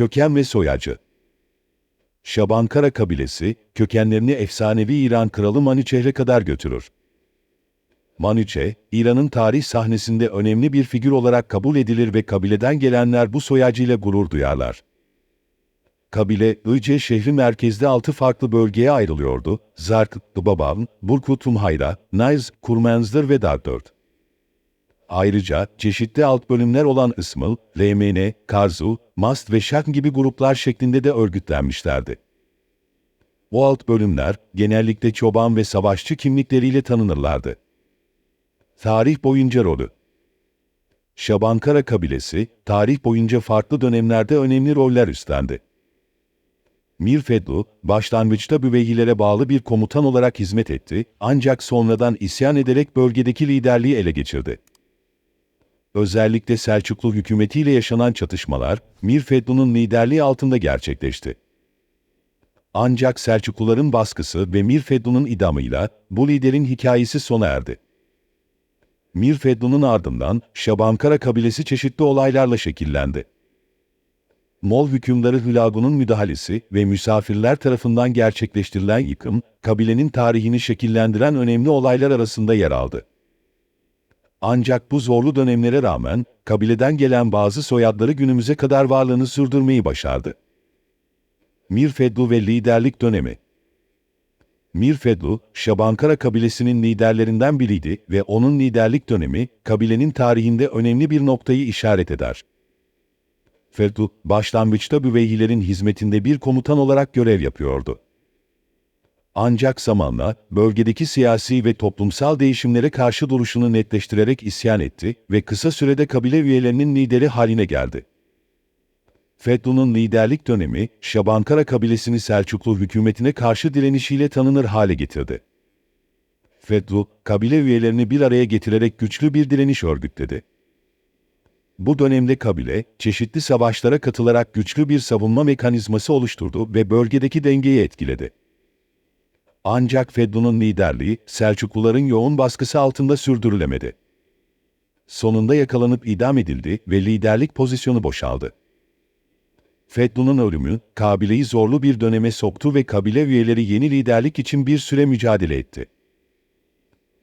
Köken ve soyacı Şabankara kabilesi, kökenlerini efsanevi İran kralı Maniçehre kadar götürür. Maniçe, İran'ın tarih sahnesinde önemli bir figür olarak kabul edilir ve kabileden gelenler bu soyacıyla gurur duyarlar. Kabile, Ice şehri merkezde altı farklı bölgeye ayrılıyordu. Zark, Baban, Burkutumhayra, Naiz, Kurmenzdir ve Dagdört. Ayrıca çeşitli alt bölümler olan Ismıl, LMN, Karzu, Mast ve Şak gibi gruplar şeklinde de örgütlenmişlerdi. Bu alt bölümler genellikle çoban ve savaşçı kimlikleriyle tanınırlardı. Tarih boyunca rolü Şabankara kabilesi, tarih boyunca farklı dönemlerde önemli roller üstlendi. Mir Fedlu, başlangıçta Büveyhilere bağlı bir komutan olarak hizmet etti, ancak sonradan isyan ederek bölgedeki liderliği ele geçirdi. Özellikle Selçuklu hükümetiyle yaşanan çatışmalar, Mir Fedlu'nun liderliği altında gerçekleşti. Ancak Selçukluların baskısı ve Mir Fedlu'nun idamıyla bu liderin hikayesi sona erdi. Mir Fedlu'nun ardından Şabankara kabilesi çeşitli olaylarla şekillendi. Mol hükümdarı Hülagu'nun müdahalesi ve misafirler tarafından gerçekleştirilen yıkım, kabilenin tarihini şekillendiren önemli olaylar arasında yer aldı. Ancak bu zorlu dönemlere rağmen, kabileden gelen bazı soyadları günümüze kadar varlığını sürdürmeyi başardı. Mir Fedlu ve liderlik dönemi Mir Fedlu, Şabankara kabilesinin liderlerinden biriydi ve onun liderlik dönemi, kabilenin tarihinde önemli bir noktayı işaret eder. Fedlu, başlangıçta Büveyhilerin hizmetinde bir komutan olarak görev yapıyordu. Ancak zamanla bölgedeki siyasi ve toplumsal değişimlere karşı duruşunu netleştirerek isyan etti ve kısa sürede kabile üyelerinin lideri haline geldi. Fedlu'nun liderlik dönemi, Şabankara kabilesini Selçuklu hükümetine karşı direnişiyle tanınır hale getirdi. Fedlu, kabile üyelerini bir araya getirerek güçlü bir direniş örgütledi. Bu dönemde kabile, çeşitli savaşlara katılarak güçlü bir savunma mekanizması oluşturdu ve bölgedeki dengeyi etkiledi. Ancak Fedlu'nun liderliği, Selçukluların yoğun baskısı altında sürdürülemedi. Sonunda yakalanıp idam edildi ve liderlik pozisyonu boşaldı. Fedlu'nun ölümü, kabileyi zorlu bir döneme soktu ve kabile üyeleri yeni liderlik için bir süre mücadele etti.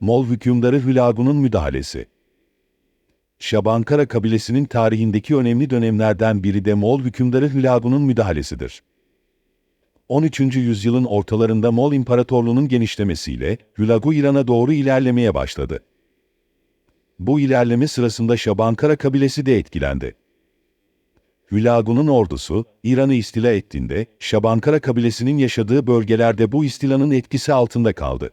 Mol hükümdarı Hülagu'nun müdahalesi Şabankara kabilesinin tarihindeki önemli dönemlerden biri de Mol hükümdarı Hülagu'nun müdahalesidir. 13. yüzyılın ortalarında Mol İmparatorluğu'nun genişlemesiyle Hülagu İran'a doğru ilerlemeye başladı. Bu ilerleme sırasında Şabankara kabilesi de etkilendi. Hülagu'nun ordusu, İran'ı istila ettiğinde, Şabankara kabilesinin yaşadığı bölgelerde bu istilanın etkisi altında kaldı.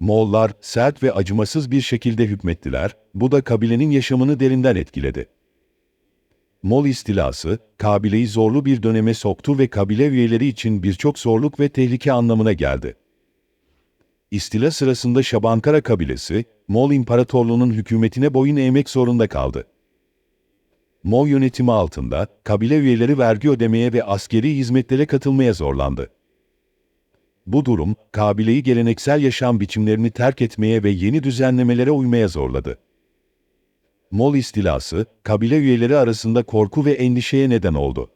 Moğollar sert ve acımasız bir şekilde hükmettiler, bu da kabilenin yaşamını derinden etkiledi. Mol istilası, kabileyi zorlu bir döneme soktu ve kabile üyeleri için birçok zorluk ve tehlike anlamına geldi. İstila sırasında Şabankara kabilesi, Mol İmparatorluğu'nun hükümetine boyun eğmek zorunda kaldı. Mol yönetimi altında, kabile üyeleri vergi ödemeye ve askeri hizmetlere katılmaya zorlandı. Bu durum, kabileyi geleneksel yaşam biçimlerini terk etmeye ve yeni düzenlemelere uymaya zorladı. Mol istilası, kabile üyeleri arasında korku ve endişeye neden oldu.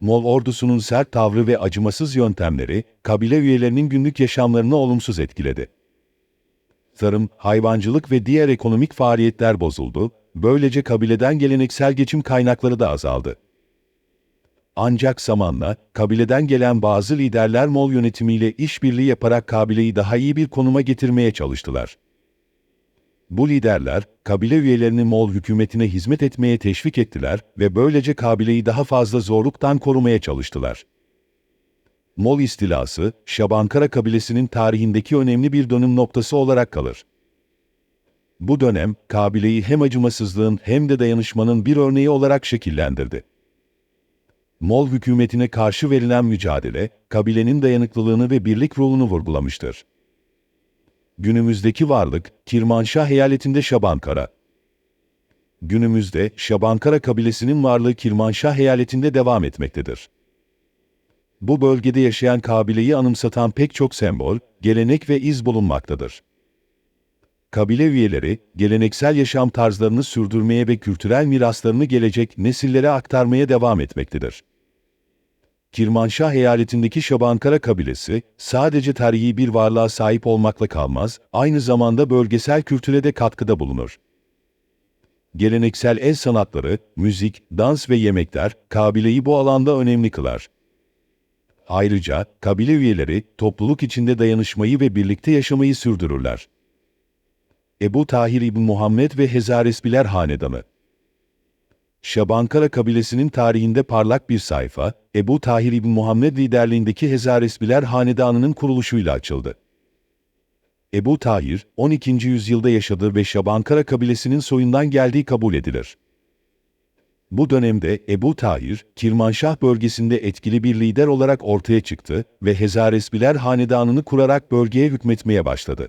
Mol ordusunun sert tavrı ve acımasız yöntemleri, kabile üyelerinin günlük yaşamlarını olumsuz etkiledi. Tarım, hayvancılık ve diğer ekonomik faaliyetler bozuldu, böylece kabileden geleneksel geçim kaynakları da azaldı. Ancak zamanla, kabileden gelen bazı liderler Mol yönetimiyle işbirliği yaparak kabileyi daha iyi bir konuma getirmeye çalıştılar. Bu liderler, kabile üyelerini Mol hükümetine hizmet etmeye teşvik ettiler ve böylece kabileyi daha fazla zorluktan korumaya çalıştılar. Mol istilası, Şabankara kabilesinin tarihindeki önemli bir dönüm noktası olarak kalır. Bu dönem, kabileyi hem acımasızlığın hem de dayanışmanın bir örneği olarak şekillendirdi. Mol hükümetine karşı verilen mücadele, kabilenin dayanıklılığını ve birlik ruhunu vurgulamıştır. Günümüzdeki varlık, Kirmanşah eyaletinde Şabankara. Günümüzde Şabankara kabilesinin varlığı Kirmanşah eyaletinde devam etmektedir. Bu bölgede yaşayan kabileyi anımsatan pek çok sembol, gelenek ve iz bulunmaktadır. kabile üyeleri, geleneksel yaşam tarzlarını sürdürmeye ve kültürel miraslarını gelecek nesillere aktarmaya devam etmektedir. Kirmanşah eyaletindeki Şabankara kabilesi, sadece tarihi bir varlığa sahip olmakla kalmaz, aynı zamanda bölgesel kültüre de katkıda bulunur. Geleneksel el sanatları, müzik, dans ve yemekler, kabileyi bu alanda önemli kılar. Ayrıca, kabile üyeleri, topluluk içinde dayanışmayı ve birlikte yaşamayı sürdürürler. Ebu Tahir İbn Muhammed ve Hezaresbiler Hanedanı Şabankara kabilesinin tarihinde parlak bir sayfa, Ebu Tahir İbn Muhammed liderliğindeki Hezaresbiler Hanedanı'nın kuruluşuyla açıldı. Ebu Tahir, 12. yüzyılda yaşadı ve Şabankara kabilesinin soyundan geldiği kabul edilir. Bu dönemde Ebu Tahir, Kirmanşah bölgesinde etkili bir lider olarak ortaya çıktı ve Hezaresbiler Hanedanı'nı kurarak bölgeye hükmetmeye başladı.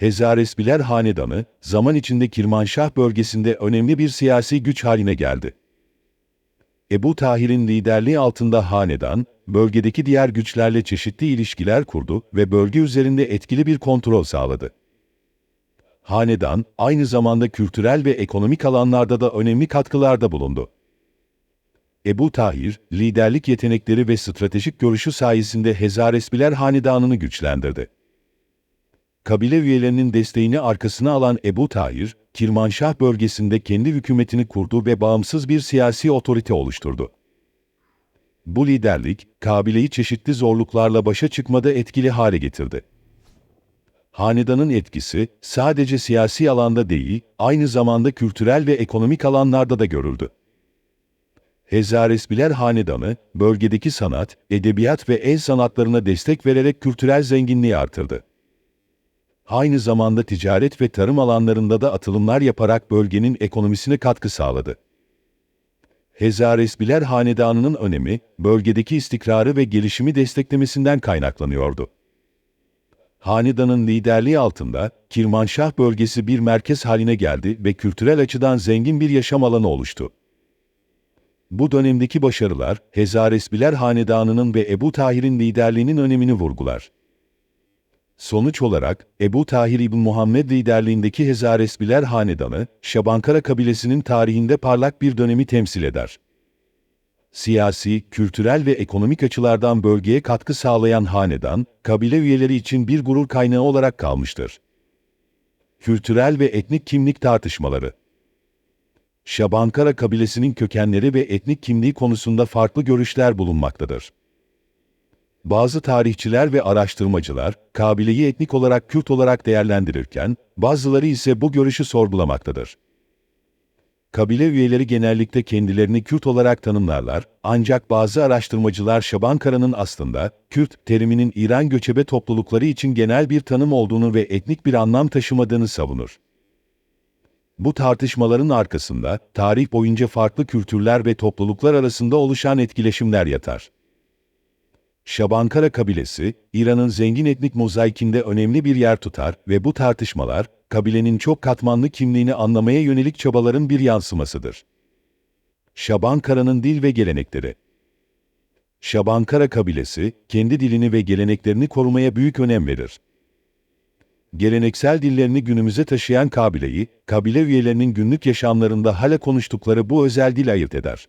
Hezaresbiler Hanedanı, zaman içinde Kirmanşah bölgesinde önemli bir siyasi güç haline geldi. Ebu Tahir'in liderliği altında hanedan, bölgedeki diğer güçlerle çeşitli ilişkiler kurdu ve bölge üzerinde etkili bir kontrol sağladı. Hanedan, aynı zamanda kültürel ve ekonomik alanlarda da önemli katkılarda bulundu. Ebu Tahir, liderlik yetenekleri ve stratejik görüşü sayesinde Hezaresbiler Hanedanı'nı güçlendirdi. Kabile üyelerinin desteğini arkasına alan Ebu Tahir, Kirmanşah bölgesinde kendi hükümetini kurdu ve bağımsız bir siyasi otorite oluşturdu. Bu liderlik, kabileyi çeşitli zorluklarla başa çıkmada etkili hale getirdi. Hanedanın etkisi sadece siyasi alanda değil, aynı zamanda kültürel ve ekonomik alanlarda da görüldü. Hezaresbiler Hanedanı, bölgedeki sanat, edebiyat ve el sanatlarına destek vererek kültürel zenginliği artırdı. Aynı zamanda ticaret ve tarım alanlarında da atılımlar yaparak bölgenin ekonomisine katkı sağladı. Hezaresbiler Hanedanı'nın önemi, bölgedeki istikrarı ve gelişimi desteklemesinden kaynaklanıyordu. Hanedanın liderliği altında, Kirmanşah bölgesi bir merkez haline geldi ve kültürel açıdan zengin bir yaşam alanı oluştu. Bu dönemdeki başarılar, Hezaresbiler Hanedanı'nın ve Ebu Tahir'in liderliğinin önemini vurgular. Sonuç olarak, Ebu Tahir İbn Muhammed liderliğindeki Hezaresbiler Hanedanı, Şabankara kabilesinin tarihinde parlak bir dönemi temsil eder. Siyasi, kültürel ve ekonomik açılardan bölgeye katkı sağlayan hanedan, kabile üyeleri için bir gurur kaynağı olarak kalmıştır. Kültürel ve etnik kimlik tartışmaları Şabankara kabilesinin kökenleri ve etnik kimliği konusunda farklı görüşler bulunmaktadır. Bazı tarihçiler ve araştırmacılar, kabileyi etnik olarak Kürt olarak değerlendirirken, bazıları ise bu görüşü sorgulamaktadır. Kabile üyeleri genellikle kendilerini Kürt olarak tanımlarlar, ancak bazı araştırmacılar Şabankara'nın aslında Kürt teriminin İran göçebe toplulukları için genel bir tanım olduğunu ve etnik bir anlam taşımadığını savunur. Bu tartışmaların arkasında tarih boyunca farklı kültürler ve topluluklar arasında oluşan etkileşimler yatar. Şabankara kabilesi, İran'ın zengin etnik mozaikinde önemli bir yer tutar ve bu tartışmalar, kabilenin çok katmanlı kimliğini anlamaya yönelik çabaların bir yansımasıdır. Şabankara'nın dil ve gelenekleri Şabankara kabilesi, kendi dilini ve geleneklerini korumaya büyük önem verir. Geleneksel dillerini günümüze taşıyan kabileyi, kabile üyelerinin günlük yaşamlarında hala konuştukları bu özel dil ayırt eder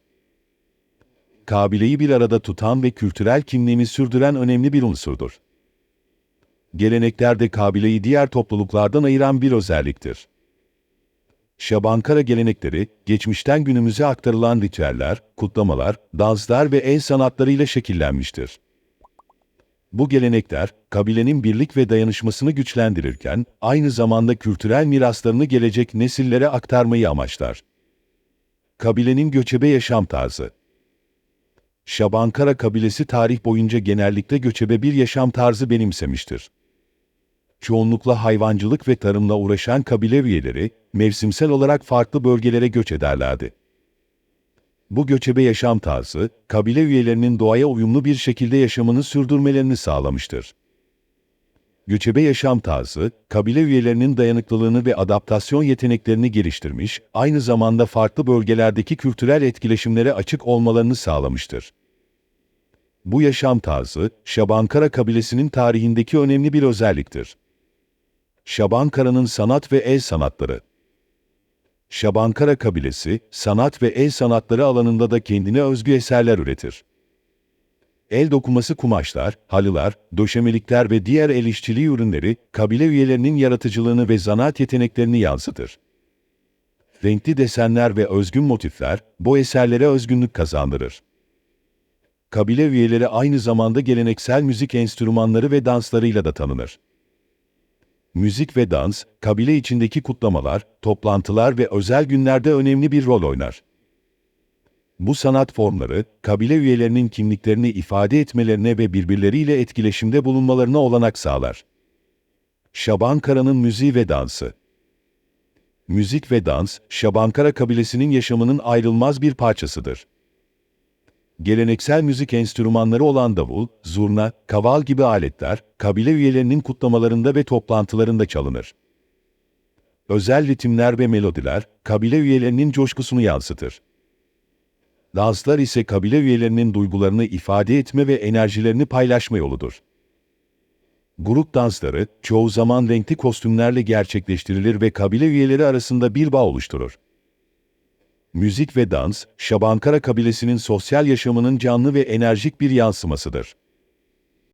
kabileyi bir arada tutan ve kültürel kimliğini sürdüren önemli bir unsurdur. Gelenekler de kabileyi diğer topluluklardan ayıran bir özelliktir. Şabankara gelenekleri, geçmişten günümüze aktarılan ritüeller, kutlamalar, danslar ve el sanatlarıyla şekillenmiştir. Bu gelenekler, kabilenin birlik ve dayanışmasını güçlendirirken, aynı zamanda kültürel miraslarını gelecek nesillere aktarmayı amaçlar. Kabilenin göçebe yaşam tarzı Şabankara kabilesi tarih boyunca genellikle göçebe bir yaşam tarzı benimsemiştir. Çoğunlukla hayvancılık ve tarımla uğraşan kabile üyeleri, mevsimsel olarak farklı bölgelere göç ederlerdi. Bu göçebe yaşam tarzı, kabile üyelerinin doğaya uyumlu bir şekilde yaşamını sürdürmelerini sağlamıştır. Göçebe yaşam tarzı, kabile üyelerinin dayanıklılığını ve adaptasyon yeteneklerini geliştirmiş, aynı zamanda farklı bölgelerdeki kültürel etkileşimlere açık olmalarını sağlamıştır. Bu yaşam tarzı, Şabankara kabilesinin tarihindeki önemli bir özelliktir. Şabankara'nın sanat ve el sanatları Şabankara kabilesi, sanat ve el sanatları alanında da kendine özgü eserler üretir. El dokuması kumaşlar, halılar, döşemelikler ve diğer el işçiliği ürünleri, kabile üyelerinin yaratıcılığını ve zanaat yeteneklerini yansıtır. Renkli desenler ve özgün motifler, bu eserlere özgünlük kazandırır. Kabile üyeleri aynı zamanda geleneksel müzik enstrümanları ve danslarıyla da tanınır. Müzik ve dans, kabile içindeki kutlamalar, toplantılar ve özel günlerde önemli bir rol oynar. Bu sanat formları, kabile üyelerinin kimliklerini ifade etmelerine ve birbirleriyle etkileşimde bulunmalarına olanak sağlar. Şabankara'nın müziği ve dansı Müzik ve dans, Şabankara kabilesinin yaşamının ayrılmaz bir parçasıdır. Geleneksel müzik enstrümanları olan davul, zurna, kaval gibi aletler, kabile üyelerinin kutlamalarında ve toplantılarında çalınır. Özel ritimler ve melodiler, kabile üyelerinin coşkusunu yansıtır. Danslar ise kabile üyelerinin duygularını ifade etme ve enerjilerini paylaşma yoludur. Grup dansları, çoğu zaman renkli kostümlerle gerçekleştirilir ve kabile üyeleri arasında bir bağ oluşturur. Müzik ve dans, Şabankara kabilesinin sosyal yaşamının canlı ve enerjik bir yansımasıdır.